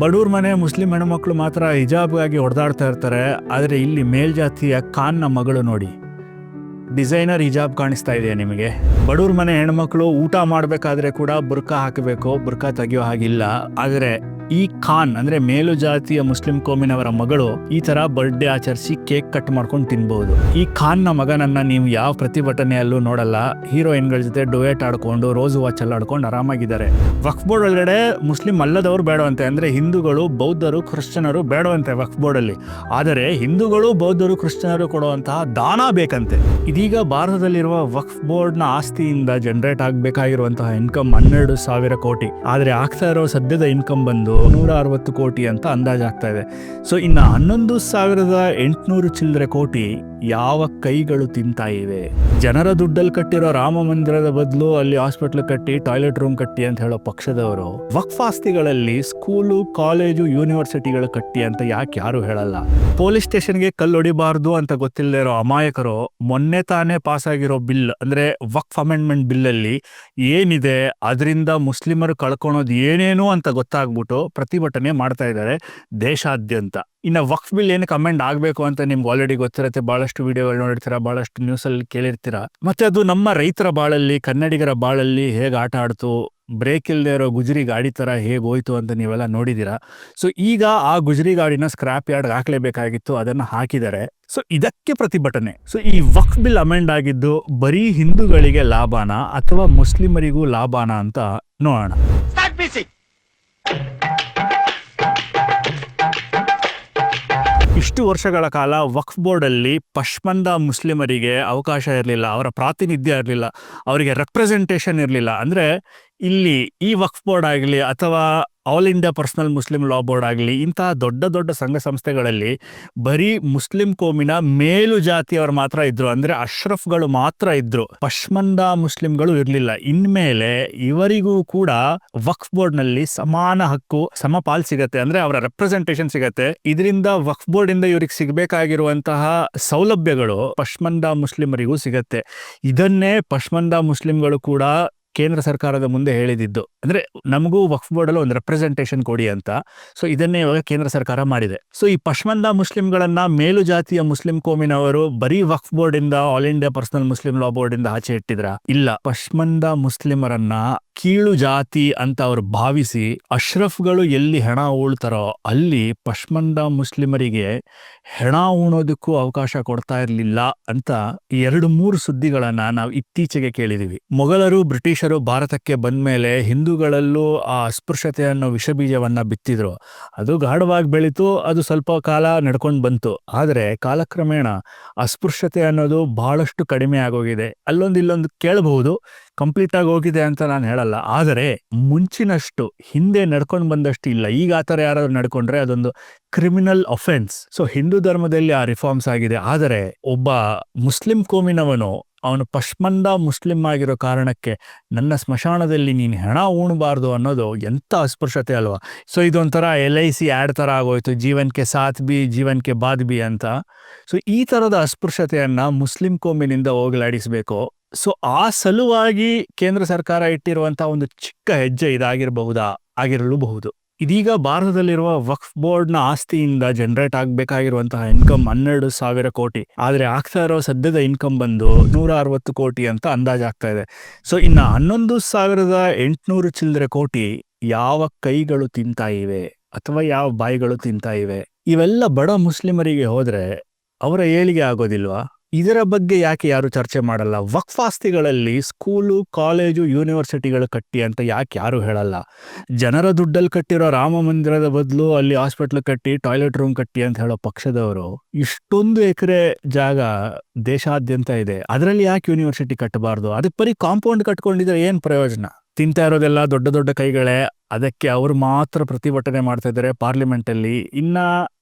ಬಡವ್ರ ಮನೆ ಮುಸ್ಲಿಂ ಹೆಣ್ಮಕ್ಳು ಮಾತ್ರ ಹಿಜಾಬ್ಗಾಗಿ ಹೊಡೆದಾಡ್ತಾ ಇರ್ತಾರೆ, ಆದರೆ ಇಲ್ಲಿ ಮೇಲ್ಜಾತಿಯ ಖಾನ್ನ ಮಗಳು ನೋಡಿ. ಡಿಸೈನರ್ ಹಿಜಾಬ್ ಕಾಣಿಸ್ತಾ ಇದೆಯಾ ನಿಮಗೆ. ಬಡವ್ರ ಮನೆ ಹೆಣ್ಮಕ್ಳು ಊಟ ಮಾಡಬೇಕಾದ್ರೆ ಕೂಡ ಬುರ್ಕಾ ಹಾಕಬೇಕು ಬುರ್ಕಾ ತೆಗಿಯೋ ಹಾಗಿಲ್ಲ. ಆದರೆ ಈ ಖಾನ್, ಅಂದ್ರೆ ಮೇಲು ಜಾತಿಯ ಮುಸ್ಲಿಂ ಕೋಮಿನವರ ಮಗಳು, ಈ ತರ ಬರ್ಡೇ ಆಚರಿಸಿ ಕೇಕ್ ಕಟ್ ಮಾಡ್ಕೊಂಡು ತಿನ್ಬಹುದು ಈ ಖಾನ್ನ ಮಗನನ್ನ ನೀವು ಯಾವ ಪ್ರತಿಭಟನೆಯಲ್ಲೂ ನೋಡಲ್ಲ. ಹೀರೋಯಿನ್ಗಳ ಜೊತೆ ಡೊಯೇಟ್ ಆಡ್ಕೊಂಡು ರೋಜು ವಾಚ್ ಎಲ್ಲ ಆಡ್ಕೊಂಡು ಆರಾಮಾಗಿದ್ದಾರೆ. ವಕ್ಫ್ ಬೋರ್ಡ್ ಒಳಗಡೆ ಮುಸ್ಲಿಂ ಅಲ್ಲದವರು ಬೇಡವಂತೆ, ಅಂದ್ರೆ ಹಿಂದೂಗಳು ಬೌದ್ಧರು ಕ್ರಿಶ್ಚಿಯನರು ಬೇಡವಂತೆ ವಕ್ಫ್ ಬೋರ್ಡ್ ಅಲ್ಲಿ. ಆದರೆ ಹಿಂದೂಗಳು ಬೌದ್ಧರು ಕ್ರಿಶ್ಚಿಯನರು ಕೊಡುವಂತಹ ದಾನ ಬೇಕಂತೆ. ಇದೀಗ ಭಾರತದಲ್ಲಿರುವ ವಕ್ಫ್ ಬೋರ್ಡ್ನ ಆಸ್ತಿಯಿಂದ ಜನರೇಟ್ ಆಗಬೇಕಾಗಿರುವಂತಹ ಇನ್ಕಮ್ ಹನ್ನೆರಡು ಸಾವಿರ ಕೋಟಿ. ಆದರೆ ಆಗ್ತಾ ಇರೋ ಸದ್ಯದ ಇನ್ಕಮ್ ಬಂದು ನೂರ ಅರವತ್ತು ಕೋಟಿ ಅಂತ ಅಂದಾಜಾಗ್ತಾ ಇದೆ. ಸೊ ಇನ್ನು ಹನ್ನೊಂದು ಸಾವಿರದ ಎಂಟುನೂರು ಚಿಲ್ಲರೆ ಕೋಟಿ ಯಾವ ಕೈಗಳು ತಿಂತಾ ಇವೆ? ಜನರ ದುಡ್ಡಲ್ಲಿ ಕಟ್ಟಿರೋ ರಾಮ ಮಂದಿರದ ಬದಲು ಅಲ್ಲಿ ಹಾಸ್ಪಿಟ್ಲ್ ಕಟ್ಟಿ, ಟಾಯ್ಲೆಟ್ ರೂಮ್ ಕಟ್ಟಿ ಅಂತ ಹೇಳೋ ಪಕ್ಷದವರು ವಕ್ಫಾಸ್ತಿಗಳಲ್ಲಿ ಸ್ಕೂಲು, ಕಾಲೇಜು, ಯೂನಿವರ್ಸಿಟಿಗಳು ಕಟ್ಟಿ ಅಂತ ಯಾಕೆ ಯಾರು ಹೇಳಲ್ಲ? ಪೊಲೀಸ್ ಸ್ಟೇಷನ್ಗೆ ಕಲ್ಲೊಡಿಬಾರ್ದು ಅಂತ ಗೊತ್ತಿಲ್ಲದೆ ಇರೋ ಅಮಾಯಕರು ಮೊನ್ನೆ ತಾನೇ ಪಾಸ್ ಆಗಿರೋ ಬಿಲ್, ಅಂದ್ರೆ ವಕ್ಫ್ ಅಮೆಂಡ್ಮೆಂಟ್ ಬಿಲ್ ಅಲ್ಲಿ ಏನಿದೆ, ಅದರಿಂದ ಮುಸ್ಲಿಮರು ಕಳ್ಕೊಳೋದು ಏನೇನು ಅಂತ ಗೊತ್ತಾಗ್ಬಿಟ್ಟು ಪ್ರತಿಭಟನೆ ಮಾಡ್ತಾ ಇದ್ದಾರೆ ದೇಶಾದ್ಯಂತ. ಇನ್ನು ವಕ್ಫ್ ಬಿಲ್ ಏನಕ್ಕೆ ಅಮೆಂಡ್ ಆಗಬೇಕು ಅಂತ ನಿಮ್ಗೆ ಆಲ್ರೆಡಿ ಗೊತ್ತಿರುತ್ತೆ, ಬಹಳಷ್ಟು ವೀಡಿಯೋಗಳು ನೋಡಿರ್ತೀರ, ಬಹಳಷ್ಟು ನ್ಯೂಸಲ್ಲಿ ಕೇಳಿರ್ತೀರ. ಮತ್ತೆ ಅದು ನಮ್ಮ ರೈತರ ಬಾಳಲ್ಲಿ, ಕನ್ನಡಿಗರ ಬಾಳಲ್ಲಿ ಹೇಗೆ ಆಟ ಆಡ್ತು ಬ್ರೇಕ್ ಇಲ್ಲದೆ ಇರೋ ಗುಜರಿ ಗಾಡಿ ಥರ ಹೇಗೆ ಹೋಯ್ತು ಅಂತ ನೀವೆಲ್ಲ ನೋಡಿದ್ದೀರಾ. ಸೊ ಈಗ ಆ ಗುಜರಿ ಗಾಡಿನ ಸ್ಕ್ರಾಪ್ ಯಾರ್ಡ್ ಹಾಕಲೇಬೇಕಾಗಿತ್ತು, ಅದನ್ನು ಹಾಕಿದ್ದಾರೆ. ಸೊ ಇದಕ್ಕೆ ಪ್ರತಿಭಟನೆ. ಸೊ ಈ ವಕ್ಫ್ ಬಿಲ್ ಅಮೆಂಡ್ ಆಗಿದ್ದು ಬರೀ ಹಿಂದೂಗಳಿಗೆ ಲಾಭಾನ ಅಥವಾ ಮುಸ್ಲಿಮರಿಗೂ ಲಾಭಾನ ಅಂತ ನೋಡೋಣ. ಇಷ್ಟು ವರ್ಷಗಳ ಕಾಲ ವಕ್ಫ್ ಬೋರ್ಡ್ ಅಲ್ಲಿ ಪಶ್ಮಂದ ಮುಸ್ಲಿಮರಿಗೆ ಅವಕಾಶ ಇರಲಿಲ್ಲ, ಅವರ ಪ್ರಾತಿನಿಧ್ಯ ಇರಲಿಲ್ಲ, ಅವರಿಗೆ ರೆಪ್ರೆಸೆಂಟೇಷನ್ ಇರಲಿಲ್ಲ. ಅಂದ್ರೆ ಇಲ್ಲಿ ಈ ವಕ್ಫ್ ಬೋರ್ಡ್ ಆಗಲಿ ಅಥವಾ all India personal Muslim law board ಆಗಲಿ ಇಂತಹ ದೊಡ್ಡ ದೊಡ್ಡ ಸಂಘ ಸಂಸ್ಥೆಗಳಲ್ಲಿ ಬರೀ ಮುಸ್ಲಿಂ ಕೋಮಿನ ಮೇಲು ಜಾತಿಯವರು ಮಾತ್ರ ಇದ್ರು. ಅಂದ್ರೆ ಅಶ್ರಫ್ಗಳು ಮಾತ್ರ ಇದ್ರು. ಪಶ್ಮಂದ ಮುಸ್ಲಿಂಗಳು ಇರಲಿಲ್ಲ. ಇನ್ಮೇಲೆ ಇವರಿಗೂ ಕೂಡ ವಕ್ಫ್ ಬೋರ್ಡ್ನಲ್ಲಿ ಸಮಾನ ಹಕ್ಕು ಸಮಪಾಲ್ ಸಿಗತ್ತೆ. ಅಂದ್ರೆ ಅವರ ರೆಪ್ರೆಸೆಂಟೇಷನ್ ಸಿಗತ್ತೆ. ಇದರಿಂದ ವಕ್ಫ್ ಬೋರ್ಡ್ ಇಂದ ಇವ್ರಿಗೆ ಸಿಗಬೇಕಾಗಿರುವಂತಹ ಸೌಲಭ್ಯಗಳು ಪಶ್ಮಂದ ಮುಸ್ಲಿಮರಿಗೂ ಸಿಗತ್ತೆ. ಇದನ್ನೇ ಪಶ್ಮಂದ ಮುಸ್ಲಿಂಗಳು ಕೂಡ ಕೇಂದ್ರ ಸರ್ಕಾರದ ಮುಂದೆ ಹೇಳಿದಿದ್ದು ಅಂದ್ರೆ ನಮಗೂ ವಕ್ಫ್ ಬೋರ್ಡ್ ಅಲ್ಲಿ ಒಂದು ರೆಪ್ರೆಸೆಂಟೇಷನ್ ಕೊಡಿ ಅಂತ. ಸೊ ಇದನ್ನೇ ಇವಾಗ ಕೇಂದ್ರ ಸರ್ಕಾರ ಮಾಡಿದೆ. ಸೊ ಈ ಪಶ್ಮಂದ ಮುಸ್ಲಿಂಗಳನ್ನ ಮೇಲು ಜಾತಿಯ ಮುಸ್ಲಿಂ ಕೋಮಿನವರು ಬರೀ ವಕ್ಫ್ ಬೋರ್ಡ್ ಇಂದ all India personal Muslim law board ಇಂದ ಆಚೆ ಇಟ್ಟಿದ್ರ? ಇಲ್ಲ. ಪಶ್ಮಂದ ಮುಸ್ಲಿಮರನ್ನ ಕೀಳು ಜಾತಿ ಅಂತ ಅವರು ಭಾವಿಸಿ ಅಶ್ರಫ್ಗಳು ಎಲ್ಲಿ ಹೆಣ ಉಳ್ತಾರೋ ಅಲ್ಲಿ ಪಶ್ಮಂದ ಮುಸ್ಲಿಮರಿಗೆ ಹೆಣ ಉಣೋದಕ್ಕೂ ಅವಕಾಶ ಕೊಡ್ತಾ ಇರಲಿಲ್ಲ ಅಂತ ಎರಡು ಮೂರು ಸುದ್ದಿಗಳನ್ನ ನಾವು ಇತ್ತೀಚೆಗೆ ಕೇಳಿದೀವಿ. ಮೊಘಲರು, ಬ್ರಿಟಿಷರು ಭಾರತಕ್ಕೆ ಬಂದ ಮೇಲೆ ಹಿಂದೂಗಳಲ್ಲೂ ಆ ಅಸ್ಪೃಶ್ಯತೆ ಅನ್ನೋ ವಿಷಬೀಜವನ್ನು ಬಿತ್ತಿದ್ರು. ಅದು ಗಾಢವಾಗಿ ಬೆಳೀತು, ಅದು ಸ್ವಲ್ಪ ಕಾಲ ನಡ್ಕೊಂಡು ಬಂತು. ಆದರೆ ಕಾಲಕ್ರಮೇಣ ಅಸ್ಪೃಶ್ಯತೆ ಅನ್ನೋದು ಬಹಳಷ್ಟು ಕಡಿಮೆ ಆಗೋಗಿದೆ. ಅಲ್ಲೊಂದು ಇಲ್ಲೊಂದು ಕೇಳಬಹುದು. ಕಂಪ್ಲೀಟ್ ಆಗಿ ಹೋಗಿದೆ ಅಂತ ನಾನು ಹೇಳಲ್ಲ. ಆದರೆ ಮುಂಚಿನಷ್ಟು ಹಿಂದೆ ನಡ್ಕೊಂಡು ಬಂದಷ್ಟು ಇಲ್ಲ. ಈಗ ಆ ಥರ ಯಾರಾದ್ರೂ ನಡ್ಕೊಂಡ್ರೆ ಅದೊಂದು ಕ್ರಿಮಿನಲ್ ಅಫೆನ್ಸ್ ಸೊ ಹಿಂದೂ ಧರ್ಮದಲ್ಲಿ ಆ ರಿಫಾರ್ಮ್ಸ್ ಆಗಿದೆ. ಆದರೆ ಒಬ್ಬ ಮುಸ್ಲಿಂ ಕೋಮಿನವನು, ಅವನು ಪಶ್ಮಂದ ಮುಸ್ಲಿಂ ಆಗಿರೋ ಕಾರಣಕ್ಕೆ ನನ್ನ ಸ್ಮಶಾನದಲ್ಲಿ ನೀನು ಹೆಣ ಉಣಬಾರ್ದು ಅನ್ನೋದು ಎಂಥ ಅಸ್ಪೃಶ್ಯತೆ ಅಲ್ವಾ? ಸೊ ಇದೊಂಥರ ಎಲ್ ಐ ಸಿ ಆ್ಯಡ್ ಥರ ಆಗೋಯ್ತು. ಜೀವನಕ್ಕೆ ಸಾಥ್ ಬಿ ಜೀವನಕ್ಕೆ ಬಾದ್ ಬಿ ಅಂತ. ಸೊ ಈ ಥರದ ಅಸ್ಪೃಶ್ಯತೆಯನ್ನು ಮುಸ್ಲಿಂ ಕೋಮಿನಿಂದ ಹೋಗಲಾಡಿಸಬೇಕು. ಸೊ, ಆ ಸಲುವಾಗಿ ಕೇಂದ್ರ ಸರ್ಕಾರ ಇಟ್ಟಿರುವಂತಹ ಒಂದು ಚಿಕ್ಕ ಹೆಜ್ಜೆ ಇದಾಗಿರಬಹುದಾ? ಆಗಿರಲೂಬಹುದು. ಇದೀಗ ಭಾರತದಲ್ಲಿರುವ ವಕ್ಫ್ ಬೋರ್ಡ್ನ ಆಸ್ತಿಯಿಂದ ಜನರೇಟ್ ಆಗಬೇಕಾಗಿರುವಂತಹ ಇನ್ಕಮ್ ಹನ್ನೆರಡು ಸಾವಿರ ಕೋಟಿ. ಆದ್ರೆ ಆಗ್ತಾ ಇರೋ ಸದ್ಯದ ಇನ್ಕಮ್ ಬಂದು ನೂರ ಅರವತ್ತು ಕೋಟಿ ಅಂತ ಅಂದಾಜಾಗ್ತಾ ಇದೆ. ಸೊ, ಇನ್ನ ಹನ್ನೊಂದು ಸಾವಿರದ ಎಂಟುನೂರು ಚಿಲ್ಲರೆ ಕೋಟಿ ಯಾವ ಕೈಗಳು ತಿಂತಾ ಇವೆ ಅಥವಾ ಯಾವ ಬಾಯಿಗಳು ತಿಂತಾ ಇವೆ? ಇವೆಲ್ಲ ಬಡ ಮುಸ್ಲಿಮರಿಗೆ ಹೋದ್ರೆ ಅವರ ಏಳಿಗೆ ಆಗೋದಿಲ್ವಾ? ಇದರ ಬಗ್ಗೆ ಯಾಕೆ ಯಾರು ಚರ್ಚೆ ಮಾಡಲ್ಲ? ವಕ್ಫಾಸ್ತಿಗಳಲ್ಲಿ ಸ್ಕೂಲು, ಕಾಲೇಜು, ಯೂನಿವರ್ಸಿಟಿಗಳು ಕಟ್ಟಿ ಅಂತ ಯಾಕೆ ಯಾರು ಹೇಳಲ್ಲ? ಜನರ ದುಡ್ಡಲ್ಲಿ ಕಟ್ಟಿರೋ ರಾಮ ಮಂದಿರದ ಬದಲು ಅಲ್ಲಿ ಹಾಸ್ಪಿಟ್ಲ್ ಕಟ್ಟಿ, ಟಾಯ್ಲೆಟ್ ರೂಮ್ ಕಟ್ಟಿ ಅಂತ ಹೇಳೋ ಪಕ್ಷದವರು ಇಷ್ಟೊಂದು ಎಕರೆ ಜಾಗ ದೇಶಾದ್ಯಂತ ಇದೆ. ಅದರಲ್ಲಿ ಯಾಕೆ ಯೂನಿವರ್ಸಿಟಿ ಕಟ್ಟಬಾರ್ದು? ಅದಕ್ಕೆ ಬರೀ ಕಾಂಪೌಂಡ್ ಕಟ್ಕೊಂಡಿದ್ರೆ ಏನು ಪ್ರಯೋಜನ? ತಿಂತಾ ಇರೋದೆಲ್ಲ ದೊಡ್ಡ ದೊಡ್ಡ ಕೈಗಳೇ, ಅದಕ್ಕೆ ಅವರು ಮಾತ್ರ ಪ್ರತಿಭಟನೆ ಮಾಡ್ತಾ ಇದ್ದಾರೆ ಪಾರ್ಲಿಮೆಂಟ್ ಅಲ್ಲಿ ಇನ್ನ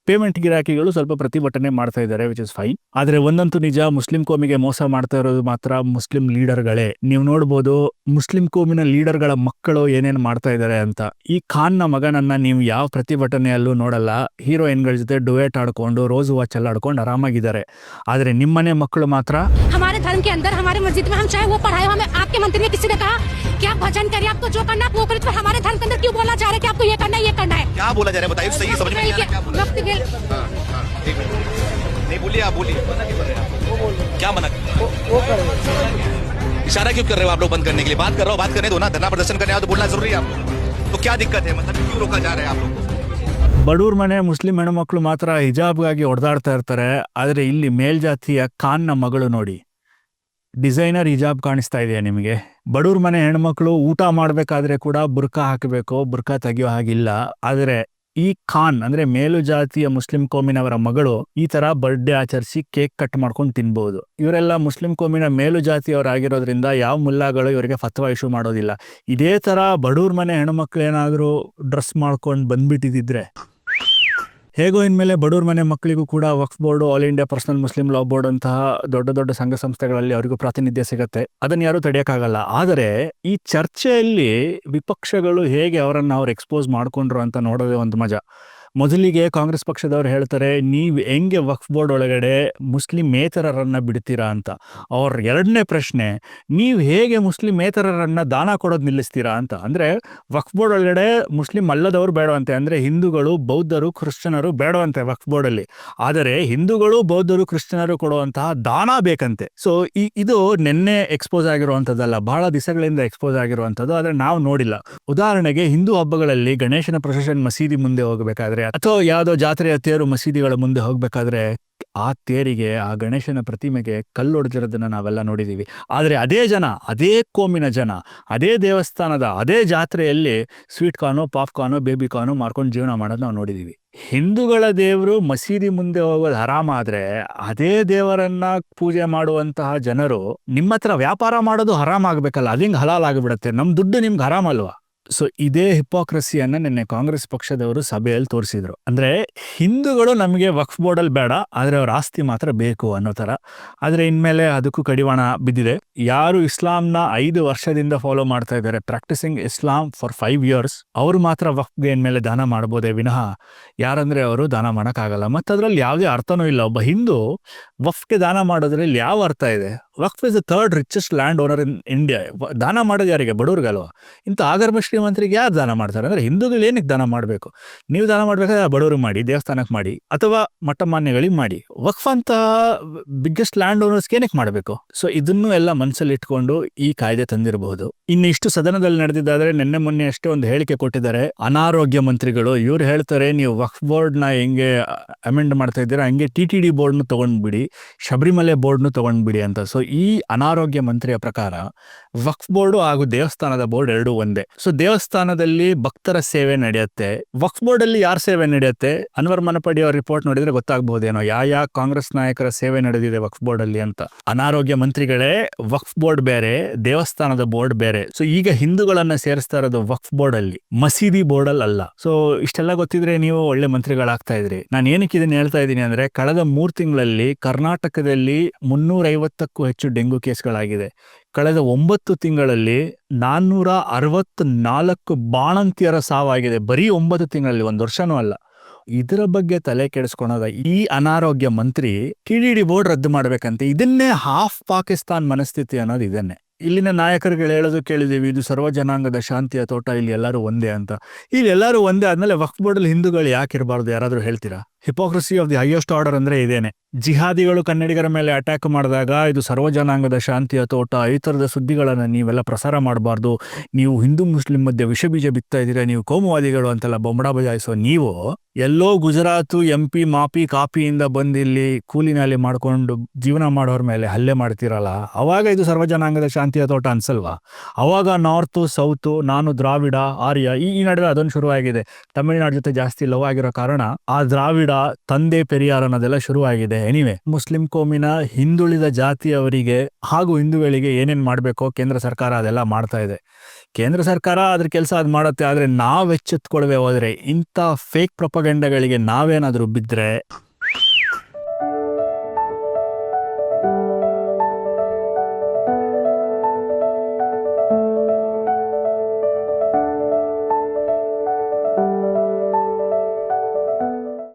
ಪೇಮೆಂಟ್ ಗಿರಾಕಿಗಳು ಸ್ವಲ್ಪ ಪ್ರತಿಭಟನೆ ಮಾಡ್ತಾ ಇದ್ದಾರೆ ವಿಚ್ ಇಸ್ ಫೈನ್ ಆದ್ರೆ ಒಂದಂತೂ ನಿಜ, ಮುಸ್ಲಿಂ ಕೋಮಿಗೆ ಮೋಸ ಮಾಡ್ತಾ ಇರೋದು ಮಾತ್ರ ಮುಸ್ಲಿಂ ಲೀಡರ್ಗಳೇ. ನೀವು ನೋಡ್ಬೋದು, ಮುಸ್ಲಿಂ ಕೋಮಿನ ಲೀಡರ್ಗಳ ಮಕ್ಕಳು ಏನೇನ್ ಮಾಡ್ತಾ ಇದ್ದಾರೆ ಅಂತ. ಈ ಖಾನ್ನ ಮಗನನ್ನ ನೀವು ಯಾವ ಪ್ರತಿಭಟನೆಯಲ್ಲೂ ನೋಡಲ್ಲ. ಹೀರೋಯಿನ್ಗಳ ಜೊತೆ ಡುವೇಟ್ ಆಡ್ಕೊಂಡು, ರೋಸ್ ವಾಚ್ ಎಲ್ಲ ಆಡ್ಕೊಂಡು ಆರಾಮಾಗಿದ್ದಾರೆ. ಆದ್ರೆ ನಿಮ್ಮನೆ ಮಕ್ಕಳು ಮಾತ್ರ हमारे धर्म के अंदर हमारे मस्जिद में हम चाहे वो पढ़ाए हमें आपके मंत्री ने किसी ने कहा क्या भजन करे आपको जो करना आप वो करे तो फिर हमारे धर्म के अंदर क्यों बोला जा रहा है कि आपको ये करना है ये करना है क्या बोला जा रहा है बताइए सही समझ में नहीं आ रहा क्या बोला वक्त के हाँ, हाँ, एक मिनट। नहीं बोलिए आप बोलिए मना क्यों कर रहे हैं आप? क्या मना इशारा क्यों कर रहे हो आप लोग बंद करने के लिए बात कर रहा हो बात करने दो ना धरना प्रदर्शन करने आओ तो बोलना जरूरी है आपको तो क्या दिक्कत है मतलब क्यों रोका जा रहा है आप लोग को ಬಡವ್ರ ಮನೆ ಮುಸ್ಲಿಂ ಹೆಣ್ಮಕ್ಳು ಮಾತ್ರ ಹಿಜಾಬ್ಗಾಗಿ ಹೊಡೆದಾಡ್ತಾ ಇರ್ತಾರೆ ಆದರೆ ಇಲ್ಲಿ ಮೇಲ್ಜಾತಿಯ ಖಾನ್ನ ಮಗಳು ನೋಡಿ ಡಿಸೈನರ್ ಹಿಜಾಬ್ ಕಾಣಿಸ್ತಾ ಇದೆಯಾ ನಿಮಗೆ? ಬಡವ್ರ ಮನೆ ಹೆಣ್ಮಕ್ಳು ಊಟ ಮಾಡಬೇಕಾದ್ರೆ ಕೂಡ ಬುರ್ಕಾ ಹಾಕಬೇಕು? ಬುರ್ಕಾ ತೆಗಿಯೋ ಹಾಗಿಲ್ಲ. ಆದರೆ ಈ ಖಾನ್ ಅಂದ್ರೆ ಮೇಲು ಜಾತಿಯ ಮುಸ್ಲಿಂ ಕೋಮಿನವರ ಮಗಳು ಈ ತರ ಬರ್ಡೇ ಆಚರಿಸಿ ಕೇಕ್ ಕಟ್ ಮಾಡ್ಕೊಂಡು ತಿನ್ಬಹುದು ಇವರೆಲ್ಲ ಮುಸ್ಲಿಂ ಕೋಮಿನ ಮೇಲು ಜಾತಿಯವರಾಗಿರೋದ್ರಿಂದ ಯಾವ ಮುಲ್ಲಾಗಳು ಇವರಿಗೆ ಫತ್ವಾ ಇಶ್ಯೂ ಮಾಡೋದಿಲ್ಲ. ಇದೇ ತರ ಬಡವ್ರ ಮನೆ ಹೆಣ್ಮಕ್ಳು ಏನಾದರೂ ಡ್ರೆಸ್ ಮಾಡ್ಕೊಂಡು ಬಂದ್ಬಿಟ್ಟಿದ್ರೆ ಹೇಗೋ ಇನ್ಮೇಲೆ ಬಡವ್ರ ಮನೆ ಮಕ್ಕಳಿಗೂ ಕೂಡ Waqf board, all India personal Muslim law board ಅಂತಹ ದೊಡ್ಡ ದೊಡ್ಡ ಸಂಘ ಸಂಸ್ಥೆಗಳಲ್ಲಿ ಅವರಿಗೂ ಪ್ರಾತಿನಿಧ್ಯ ಸಿಗುತ್ತೆ. ಅದನ್ನ ಯಾರು ತಡೆಯಕ್ಕಾಗಲ್ಲ. ಆದರೆ ಈ ಚರ್ಚೆಯಲ್ಲಿ ವಿಪಕ್ಷಗಳು ಹೇಗೆ ಅವರನ್ನು ಅವ್ರು ಎಕ್ಸ್ಪೋಸ್ ಮಾಡ್ಕೊಂಡ್ರು ಅಂತ ನೋಡೋದೇ ಒಂದು ಮಜಾ. ಮೊದಲಿಗೆ ಕಾಂಗ್ರೆಸ್ ಪಕ್ಷದವ್ರು ಹೇಳ್ತಾರೆ, ನೀವು ಹೆಂಗೆ ವಕ್ಫ್ ಬೋರ್ಡ್ ಒಳಗಡೆ ಮುಸ್ಲಿಮೇತರರನ್ನ ಬಿಡ್ತೀರಾ ಅಂತ? ಅವ್ರ ಎರಡನೇ ಪ್ರಶ್ನೆ, ನೀವು ಹೇಗೆ ಮುಸ್ಲಿಮೇತರರನ್ನ ದಾನ ಕೊಡೋದು ನಿಲ್ಲಿಸ್ತೀರಾ ಅಂತ? ಅಂದ್ರೆ, ವಕ್ಫ್ ಬೋರ್ಡ್ ಒಳಗಡೆ ಮುಸ್ಲಿಂ ಅಲ್ಲದವರು ಬೇಡವಂತೆ. ಅಂದ್ರೆ, ಹಿಂದೂಗಳು ಬೌದ್ಧರು ಕ್ರಿಶ್ಚಿಯನರು ಬೇಡವಂತೆ ವಕ್ಫ್ ಬೋರ್ಡಲ್ಲಿ ಆದರೆ, ಹಿಂದೂಗಳು ಬೌದ್ಧರು ಕ್ರಿಶ್ಚಿಯನರು ಕೊಡುವಂತಹ ದಾನ ಬೇಕಂತೆ. ಸೊ ಇದು ನಿನ್ನೆ ಎಕ್ಸ್ಪೋಸ್ ಆಗಿರುವಂಥದ್ದಲ್ಲ, ಬಹಳ ದಿವಸಗಳಿಂದ ಎಕ್ಸ್ಪೋಸ್ ಆಗಿರುವಂಥದ್ದು, ಆದರೆ ನಾವು ನೋಡಿಲ್ಲ. ಉದಾಹರಣೆಗೆ ಹಿಂದೂ ಹಬ್ಬಗಳಲ್ಲಿ ಗಣೇಶನ ಪ್ರೊಸೆಷನ್ ಮಸೀದಿ ಮುಂದೆ ಹೋಗಬೇಕಾದ್ರೆ ಅಥವಾ ಯಾವುದೋ ಜಾತ್ರೆಯ ತೇರು ಮಸೀದಿಗಳ ಮುಂದೆ ಹೋಗ್ಬೇಕಾದ್ರೆ ಆ ತೇರಿಗೆ, ಆ ಗಣೇಶನ ಪ್ರತಿಮೆಗೆ ಕಲ್ಲೊಡೆದಿರೋದನ್ನ ನಾವೆಲ್ಲ ನೋಡಿದೀವಿ. ಆದರೆ ಅದೇ ಜನ, ಅದೇ ಕೋಮಿನ ಜನ, ಅದೇ ದೇವಸ್ಥಾನದ, ಅದೇ ಜಾತ್ರೆಯಲ್ಲಿ sweet corn popcorn baby corn ಮಾಡ್ಕೊಂಡು ಜೀವನ ಮಾಡೋದು ನಾವು ನೋಡಿದೀವಿ. ಹಿಂದೂಗಳ ದೇವರು ಮಸೀದಿ ಮುಂದೆ ಹೋಗೋದು ಹರಾಮ ಆದ್ರೆ ಅದೇ ದೇವರನ್ನ ಪೂಜೆ ಮಾಡುವಂತಹ ಜನರು ನಿಮ್ಮ ಹತ್ರ ವ್ಯಾಪಾರ ಮಾಡೋದು ಹರಾಮ್ ಆಗ್ಬೇಕಲ್ಲ ಅದಿಂಗ್ ಹಲಾಲ್ ಆಗಿಬಿಡುತ್ತೆ. ನಮ್ಮ ದುಡ್ಡು ನಿಮ್ಗೆ ಹರಾಮ್ ಸೊ ಇದೇ ಹಿಪೋಕ್ರಸಿಯನ್ನು ನಿನ್ನೆ ಕಾಂಗ್ರೆಸ್ ಪಕ್ಷದವರು ಸಭೆಯಲ್ಲಿ ತೋರಿಸಿದ್ರು. ಅಂದ್ರೆ ಹಿಂದೂಗಳು ನಮಗೆ ವಕ್ಫ್ ಬೋರ್ಡಲ್ಲಿ ಬೇಡ, ಆದರೆ ಅವ್ರ ಆಸ್ತಿ ಮಾತ್ರ ಬೇಕು ಅನ್ನೋ ತರ ಆದರೆ ಇನ್ಮೇಲೆ ಅದಕ್ಕೂ ಕಡಿವಾಣ ಬಿದ್ದಿದೆ. ಯಾರು ಇಸ್ಲಾಂನ ಐದು ವರ್ಷದಿಂದ ಫಾಲೋ ಮಾಡ್ತಾ ಇದ್ದಾರೆ practising Islam for five years ಅವರು ಮಾತ್ರ ವಕ್ಫ್ಗೆ ಇನ್ಮೇಲೆ ದಾನ ಮಾಡ್ಬೋದೇ ವಿನಃ. ಯಾರಂದ್ರೆ ಅವರು ದಾನ ಮಾಡೋಕ್ಕಾಗಲ್ಲ. ಮತ್ತು ಅದ್ರಲ್ಲಿ ಯಾವುದೇ ಅರ್ಥನೂ ಇಲ್ಲ. ಒಬ್ಬ ಹಿಂದೂ ವಫ್ಗೆ ದಾನ ಮಾಡೋದ್ರಲ್ಲಿ ಯಾವ ಅರ್ಥ ಇದೆ? Waqf is the third richest land owner in India ದಾನ ಮಾಡೋದು ಯಾರಿಗೆ? ಬಡವ್ರಿಗಲ್ವಾ ಇಂಥ ಆಗರ್ಭ ಶ್ರೀಮಂತರಿಗೆ ಯಾರು ದಾನ ಮಾಡ್ತಾರೆ? ಅಂದರೆ ಹಿಂದೂಗಳು ಏನಕ್ಕೆ ದಾನ ಮಾಡಬೇಕು? ನೀವು ದಾನ ಮಾಡಬೇಕಾದ್ರೆ ಬಡವ್ರಿಗೆ ಮಾಡಿ, ದೇವಸ್ಥಾನಕ್ಕೆ ಮಾಡಿ, ಅಥವಾ ಮಠಮಾನ್ಯಗಳಿಗೆ ಮಾಡಿ. ವಕ್ಫ್ ಅಂತ ಬಿಗ್ಗೆಸ್ಟ್ ಲ್ಯಾಂಡ್ ಓನರ್ಸ್ಗೆ ಏನಕ್ಕೆ ಮಾಡಬೇಕು? ಸೊ ಇದನ್ನು ಎಲ್ಲ ಮನಸ್ಸಲ್ಲಿ ಇಟ್ಕೊಂಡು ಈ ಕಾಯ್ದೆ ತಂದಿರಬಹುದು. ಇನ್ನು ಇಷ್ಟು ಸದನದಲ್ಲಿ ನಡೆದಿದ್ದಾದರೆ ನಿನ್ನೆ ಮೊನ್ನೆ ಅಷ್ಟೇ ಒಂದು ಹೇಳಿಕೆ ಕೊಟ್ಟಿದ್ದಾರೆ. ಅನಾರೋಗ್ಯ ಮಂತ್ರಿಗಳು, ಇವ್ರು ಹೇಳ್ತಾರೆ, ನೀವು ವಕ್ಫ್ ಬೋರ್ಡ್ ಹೆಂಗೆ ಅಮೆಂಡ್ ಮಾಡ್ತಾ ಇದ್ದೀರಾ? ಹಂಗೆ ಟಿ ಟಿ ಡಿ ಬೋರ್ಡ್ನು ತಗೊಂಡ್ಬಿಡಿ, ಶಬರಿಮಲೆ ಬೋರ್ಡ್ನು ತಗೊಂಡ್ಬಿಡಿ ಅಂತ. ಸೊ ಈ ಅನಾರೋಗ್ಯ ಮಂತ್ರಿಯ ಪ್ರಕಾರ ವಕ್ಫ್ ಬೋರ್ಡು ಹಾಗೂ ದೇವಸ್ಥಾನದ ಬೋರ್ಡ್ ಎರಡು ಒಂದೇ. ಸೊ, ದೇವಸ್ಥಾನದಲ್ಲಿ ಭಕ್ತರ ಸೇವೆ ನಡೆಯುತ್ತೆ. ವಕ್ಫ್ ಬೋರ್ಡ್ ಅಲ್ಲಿ ಯಾರ ಸೇವೆ ನಡೆಯುತ್ತೆ? ಅನ್ವರ್ ಮನಪಡಿ ಅವ್ರ ರಿಪೋರ್ಟ್ ನೋಡಿದ್ರೆ ಗೊತ್ತಾಗ್ಬಹುದೇನೋ. ಯಾವ ಯಾವ ಕಾಂಗ್ರೆಸ್ ನಾಯಕರ ಸೇವೆ ನಡೆದಿದೆ ವಕ್ಫ್ ಬೋರ್ಡ್ ಅಲ್ಲಿ ಅಂತ. ಅನಾರೋಗ್ಯ ಮಂತ್ರಿಗಳೇ ವಕ್ಫ್ ಬೋರ್ಡ್ ಬೇರೆ, ದೇವಸ್ಥಾನದ ಬೋರ್ಡ್ ಬೇರೆ. ಸೊ, ಈಗ ಹಿಂದೂಗಳನ್ನ ಸೇರಿಸ್ತಾ ಇರೋದು ವಕ್ಫ್ ಬೋರ್ಡ್ ಅಲ್ಲಿ ಮಸೀದಿ ಬೋರ್ಡ್ ಅಲ್ಲಿ. ಅಲ್ಲ ಸೊ, ಇಷ್ಟೆಲ್ಲ ಗೊತ್ತಿದ್ರೆ ನೀವು ಒಳ್ಳೆ ಮಂತ್ರಿಗಳಾಗ್ತಾ ಇದ್ರಿ. ನಾನು ಏನಕ್ಕೆ ಇದನ್ನ ಹೇಳ್ತಾ ಇದ್ದೀನಿ ಅಂದ್ರೆ, ಕಳೆದ ಮೂರ್ ತಿಂಗಳಲ್ಲಿ ಕರ್ನಾಟಕದಲ್ಲಿ ಮುನ್ನೂರ ಐವತ್ತಕ್ಕೂ ಹೆಚ್ಚು ಡೆಂಗು ಕೇಸ್ಗಳಾಗಿದೆ. ಕಳೆದ ಒಂಬತ್ತು ತಿಂಗಳಲ್ಲಿ ನಾನ್ನೂರ ಅರವತ್ತು ನಾಲ್ಕು ಬಾಣಂತಿಯರ ಸಾವಾಗಿದೆ. ಬರೀ ಒಂಬತ್ತು ತಿಂಗಳಲ್ಲಿ, ಒಂದು ವರ್ಷನೂ ಅಲ್ಲ. ಇದರ ಬಗ್ಗೆ ತಲೆ ಕೆಡಿಸ್ಕೊಳೋದ ಈ ಅನಾರೋಗ್ಯ ಮಂತ್ರಿ ಟಿಡಿಡಿ ಬೋರ್ಡ್ ರದ್ದು ಮಾಡ್ಬೇಕಂತೆ. ಇದನ್ನೇ ಹಾಫ್ ಪಾಕಿಸ್ತಾನ್ ಮನಸ್ಥಿತಿ ಅನ್ನೋದು ಇದನ್ನೇ. ಇಲ್ಲಿನ ನಾಯಕರುಗಳು ಹೇಳೋದು ಕೇಳಿದೀವಿ ಇದು ಸರ್ವ ಜನಾಂಗದ ಶಾಂತಿಯ ತೋಟ, ಇಲ್ಲಿ ಎಲ್ಲರೂ ಒಂದೇ ಅಂತ. ಇಲ್ಲಿ ಎಲ್ಲರೂ ಒಂದೇ ಆದ್ಮೇಲೆ ವಕ್ಫ್ ಬೋರ್ಡಲ್ಲಿ ಹಿಂದೂಗಳು ಯಾಕೆ ಇರಬಾರ್ದು ಯಾರಾದರೂ ಹೇಳ್ತೀರಾ? Hypocrisy of the highest order ಅಂದ್ರೆ ಇದೇನೆ. ಜಿಹಾದಿಗಳು ಕನ್ನಡಿಗರ ಮೇಲೆ ಅಟ್ಯಾಕ್ ಮಾಡಿದಾಗ ಇದು ಸರ್ವಜನಾಂಗದ ಶಾಂತಿಯ ತೋಟ, ಈ ಥರದ ಸುದ್ದಿಗಳನ್ನು ನೀವೆಲ್ಲ ಪ್ರಸಾರ ಮಾಡಬಾರ್ದು. ನೀವು ಹಿಂದೂ, ಮುಸ್ಲಿಂ ಮಧ್ಯೆ ವಿಷ ಬೀಜ ಬಿತ್ತಾ ಇದ್ದೀರಾ, ನೀವು ಕೋಮುವಾದಿಗಳು ಅಂತೆಲ್ಲ ಬೊಂಬಡ ಬಜಾಯಿಸೋ ನೀವು ಎಲ್ಲೋ ಗುಜರಾತು ಎಂ ಪಿ ಮಾಪಿ ಕಾಪಿಯಿಂದ ಬಂದಿಲ್ಲಿ ಕೂಲಿನಲ್ಲಿ ಮಾಡ್ಕೊಂಡು ಜೀವನ ಮಾಡೋರ ಮೇಲೆ ಹಲ್ಲೆ ಮಾಡ್ತಿರಲ್ಲ, ಅವಾಗ ಇದು ಸರ್ವಜನಾಂಗದ ಶಾಂತಿಯ ತೋಟ ಅನ್ಸಲ್ವಾ? ಅವಾಗ ನಾರ್ತು ಸೌತು ನಾನು ದ್ರಾವಿಡ, ಆರ್ಯ, ಈ ನಡುವೆ ಅದೊಂದು ಶುರುವಾಗಿದೆ. ತಮಿಳುನಾಡು ಜೊತೆ ಜಾಸ್ತಿ ಲವ್ ಆಗಿರೋ ಕಾರಣ ಆ ದ್ರಾವಿಡ ತಂದೆ ಪೆರಿಯಾರ್ ಅನ್ನೋದೆಲ್ಲ ಶುರುವಾಗಿದೆ. ಎನಿವೆ ಮುಸ್ಲಿಂ ಕೋಮಿನ ಹಿಂದುಳಿದ ಜಾತಿಯವರಿಗೆ ಹಾಗೂ ಹಿಂದೂಗಳಿಗೆ ಏನೇನು ಮಾಡಬೇಕೋ ಕೇಂದ್ರ ಸರ್ಕಾರ ಅದೆಲ್ಲ ಮಾಡ್ತಾ ಇದೆ. ಕೇಂದ್ರ ಸರ್ಕಾರ ಅದ್ರ ಕೆಲಸ ಅದು ಮಾಡುತ್ತೆ, ಆದರೆ ನಾವು ಎಚ್ಚೆತ್ಕೊಳ್ವೆ ಹೋದರೆ ಇಂಥ ಫೇಕ್ ಪ್ರೊಪಗಂಡಗಳಿಗೆ ನಾವೇನಾದರೂ ಬಿದ್ರೆ